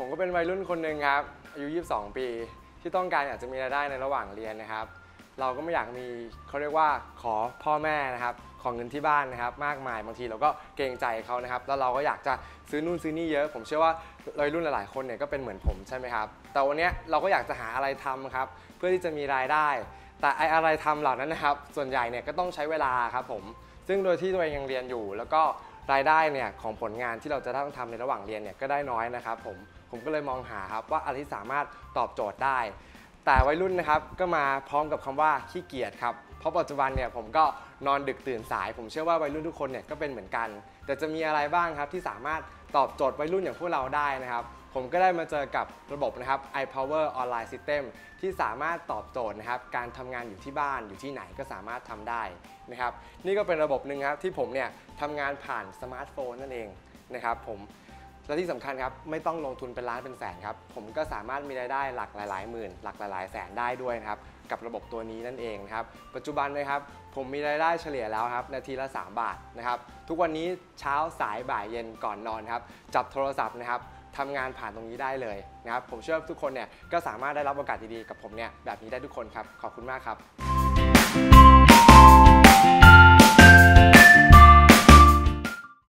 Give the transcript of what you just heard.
ผมก็เป็นวัยรุ่นคนหนึ่งครับ อายุ 22 ปี ที่ต้องการอยากจะมีรายได้ในระหว่างเรียนนะครับ เราก็ไม่อยากมีเขาเรียกว่าขอพ่อแม่นะครับ ของเงินที่บ้านนะครับ มากมายบางทีเราก็เกรงใจเขานะครับ แล้วเราก็อยากจะซื้อนู่นซื้อนี่เยอะ ผมเชื่อว่าวัยรุ่นหลายๆ คนเนี่ยก็เป็นเหมือนผมใช่ไหมครับ แต่วันนี้เราก็อยากจะหาอะไรทำครับ เพื่อที่จะมีรายได้ แต่ไออะไรทำเหล่านั้นนะครับ ส่วนใหญ่เนี่ยก็ต้องใช้เวลาครับผม ซึ่งโดยที่ตัวเองยังเรียนอยู่ แล้วก็ รายได้เนี่ยของผลงานที่เราจะต้องทำในระหว่างเรียนเนี่ยก็ได้น้อยนะครับผมผมก็เลยมองหาครับว่าอะไรที่สามารถตอบโจทย์ได้ แต่วัยรุ่นนะครับก็มาพร้อมกับคำว่าขี้เกียจครับ เพราะปัจจุบันเนี่ยผมก็นอนดึกตื่นสาย ผมเชื่อว่าวัยรุ่นทุกคนเนี่ยก็เป็นเหมือนกัน แต่จะมีอะไรบ้างครับที่สามารถตอบโจทย์วัยรุ่นอย่างพวกเราได้นะครับ ผมก็ได้มาเจอกับระบบนะครับ iPower Online System ที่สามารถตอบโจทย์นะครับการทำงานอยู่ที่บ้านอยู่ที่ไหนก็สามารถทำได้นะครับ นี่ก็เป็นระบบหนึ่งครับที่ผมเนี่ยทำงานผ่านสมาร์ทโฟนนั่นเองนะครับผม และที่สำคัญครับไม่ต้องลงทุนเป็นล้านเป็นแสนครับผมก็สามารถมีรายได้หลักหลายๆหมื่นหลักหลายๆแสนได้ด้วยนะครับกับระบบตัวนี้นั่นเองนะครับปัจจุบันนะครับผมมีรายได้เฉลี่ยแล้วครับนาทีละ 3 บาทนะครับทุกวันนี้เช้าสายบ่ายเย็นก่อนนอนครับจับโทรศัพท์นะครับทำงานผ่านตรงนี้ได้เลยนะครับผมเชื่อว่าทุกคนเนี่ยก็สามารถได้รับโอกาสดีๆกับผมเนี่ยแบบนี้ได้ทุกคนครับขอบคุณมากครับ